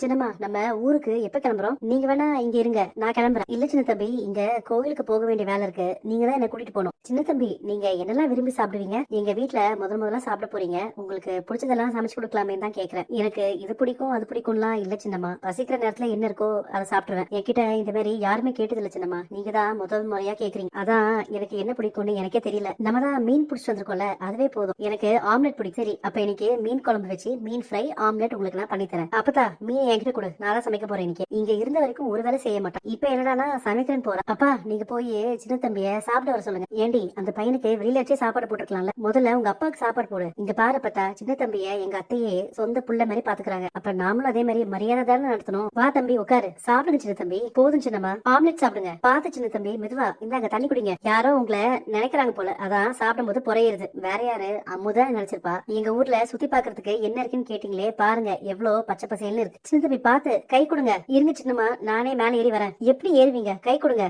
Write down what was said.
சின்னம்மா நம்ம ஊருக்கு எப்ப கிளம்புறோம்? நீங்க வேணா இங்க இருங்க நான் கிளம்புறேன். இல்ல சின்ன தம்பி இங்க கோயிலுக்கு போக வேண்டிய வேலை இருக்கு. நீங்க தான் என்ன கூட்டிட்டு போகணும். சின்ன தம்பி நீங்க என்னெல்லாம் விரும்பி சாப்பிடுவீங்க? எங்க வீட்டுல முதல் முதல்ல சாப்பிட போறீங்க. உங்களுக்கு பிடிச்சதெல்லாம் சமைச்சு கொடுக்கலாமே தான் கேக்குறேன். எனக்கு இது பிடிக்கும் அது பிடிக்கும்லாம் இல்ல சின்னம்மா. பசிக்கிற நேரத்துல என்ன இருக்கோ அதை சாப்பிடுவேன் என்கிட்ட இந்த மாதிரி யாருமே கேட்டது இல்ல சின்னம்மா. நீங்க தான் முதல் முறையா கேக்குறீங்க. அதான் எனக்கு என்ன பிடிக்கும்னு எனக்கே தெரியல. நம்ம தான் மீன் பிடிச்சி வந்திருக்கோம்ல அதுவே போதும். எனக்கு ஆம்லெட் பிடிக்கும். சரி அப்ப இன்னைக்கு மீன் குழம்பு வச்சு மீன் ஃப்ரை ஆம்லெட் உங்களுக்கு நான் பண்ணி தரேன் அப்பதான் மீன் என்கிட்ட கொடு. நான் தான் சமைக்க போறேன் இன்னைக்கு. இங்க இருந்த வரைக்கும் ஒரு வேலை செய்ய மாட்டேன். இப்ப என்னடானா சமைக்கிறேன் போறேன். அப்பா நீங்க போய் சின்ன தம்பிய சாப்பிட வர சொல்லுங்க. ஏண்டி அந்த பையனுக்கு வெளியில வச்சே சாப்பாடு போட்டுருக்கலாம்ல. முதல்ல உங்க அப்பாவுக்கு சாப்பாடு போடு. இங்க பாரு பார்த்தா சின்ன தம்பிய எங்க அத்தையே சொந்த புள்ள மாதிரி பாத்துக்கிறாங்க. அப்ப நாமளும் அதே மாதிரி மரியாதை தானே நடத்தணும். வா தம்பி உட்காரு சாப்பிடுங்க சின்ன தம்பி. போதும் சின்னம்மா. ஆம்லெட் சாப்பிடுங்க. பாத்து சின்ன தம்பி மெதுவா. இந்தாங்க தண்ணி குடிங்க. யாரோ உங்களை நினைக்கிறாங்க போல. அதான் சாப்பிடும்போது புறையிருது வேற யாரு? அம்முதான் நினைச்சிருப்பா. எங்க ஊர்ல சுத்தி பாக்குறதுக்கு என்ன இருக்குன்னு கேட்டீங்களே பாருங்க. எவ்வளவு பச்சை பசேல்னு இருக்கு. சின்ன போய் பாத்து கை கொடுங்க இருங்க சின்னம்மா நானே மேல ஏறி வரேன் எப்படி ஏறுவீங்க கை கொடுங்க